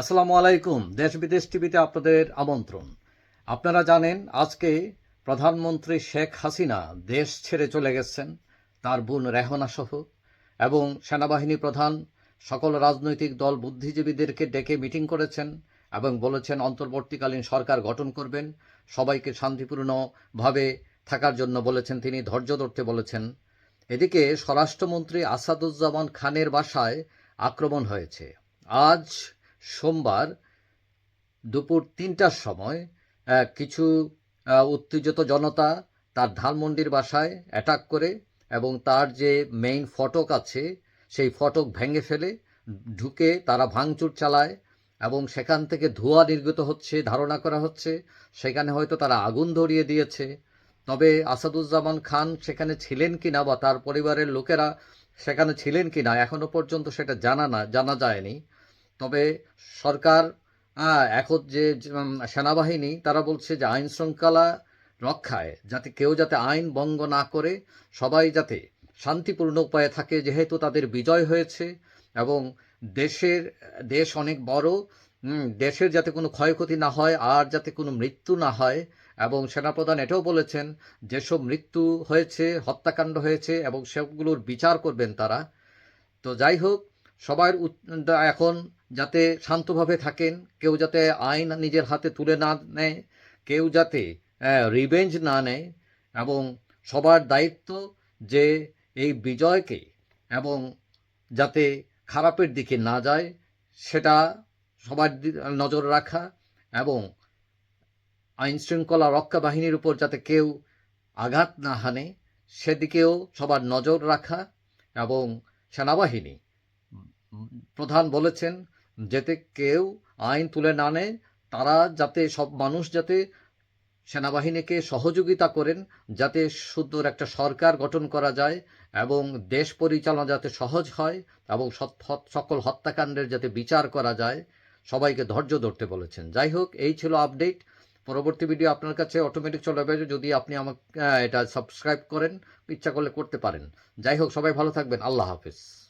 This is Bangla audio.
আসসালামু আলাইকুম, দেশ বিদেশ টিভিতে আপনাদের আমন্ত্রণ। আপনারা জানেন, আজকে প্রধানমন্ত্রী শেখ হাসিনা দেশ ছেড়ে চলে গেছেন, তার বোন রেহনা সহ, এবং সেনাবাহিনী প্রধান সকল রাজনৈতিক দল বুদ্ধিজীবীদেরকে ডেকে মিটিং করেছেন এবং বলেছেন, অন্তর্বর্তীকালীন সরকার গঠন করবেন, সবাইকে শান্তিপূর্ণভাবে থাকার জন্য বলেছেন তিনি, ধৈর্য ধরতে বলেছেন। এদিকে স্বরাষ্ট্রমন্ত্রী আসাদুজ্জামান খানের বাসায় আক্রমণ হয়েছে। আজ সোমবার দুপুর তিনটার সময় কিছু উত্তেজিত জনতা তার ধানমন্ডির বাসায় অ্যাটাক করে এবং তার যে মেইন ফটক আছে, সেই ফটক ভেঙে ফেলে, ঢুকে তারা ভাঙচুর চালায় এবং সেখান থেকে ধোঁয়া নির্গত হচ্ছে, ধারণা করা হচ্ছে, সেখানে হয়তো তারা আগুন ধরিয়ে দিয়েছে। তবে আসাদুজ্জামান খান সেখানে ছিলেন কিনা বা তার পরিবারের লোকেরা সেখানে ছিলেন কিনা এখনও পর্যন্ত সেটা জানা না, জানা যায়নি। তবে সরকার এখন যে সেনাবাহিনী, তারা বলছে যে আইন শৃঙ্খলা রক্ষায় যাতে কেউ যাতে আইন ভঙ্গ না করে, সবাই যাতে শান্তিপূর্ণ উপায়ে থাকে যেহেতু তাদের বিজয় হয়েছে এবং দেশের, দেশ অনেক বড় দেশের যাতে কোনো ক্ষয়ক্ষতি না হয় আর যাতে কোনো মৃত্যু না হয় এবং সেনাপ্রধান এটাও বলেছেন যেসব মৃত্যু হয়েছে, হত্যাকাণ্ড হয়েছে এবং সেগুলোর বিচার করবেন তারা। তো যাই হোক সবার এখন যাতে শান্তভাবে থাকেন, কেউ যাতে আইন নিজের হাতে তুলে না নেয়, কেউ যাতে রিভেঞ্জ না নেয় এবং সবার দায়িত্ব যে এই বিজয়কে এবং যাতে খারাপের দিকে না যায়, সেটা সবার নজর রাখা এবং আইন শৃঙ্খলা রক্ষা বাহিনীর উপর যাতে কেউ আঘাত না হানে, সেদিকেও সবার নজর রাখা এবং সেনাবাহিনী প্রধান বলেছেন, যাতে কেউ আইন তুলে না নেয়, তারা যাতে সব মানুষ যাতে সেনাবাহিনীকে সহযোগিতা করেন, যাতে সুন্দর একটা সরকার গঠন করা যায় এবং দেশ পরিচালনা যাতে সহজ হয় এবং সকল হত্যাকাণ্ডের যাতে বিচার করা যায়। সবাইকে ধৈর্য ধরতে বলেছেন। যাই হোক, এই ছিল আপডেট। পরবর্তী ভিডিও আপনার কাছে অটোমেটিক চলে যাবে যদি আপনি আমাকে এটা সাবস্ক্রাইব করেন, ইচ্ছা করলে করতে পারেন। যাই হোক, সবাই ভালো থাকবেন। আল্লাহ হাফিজ।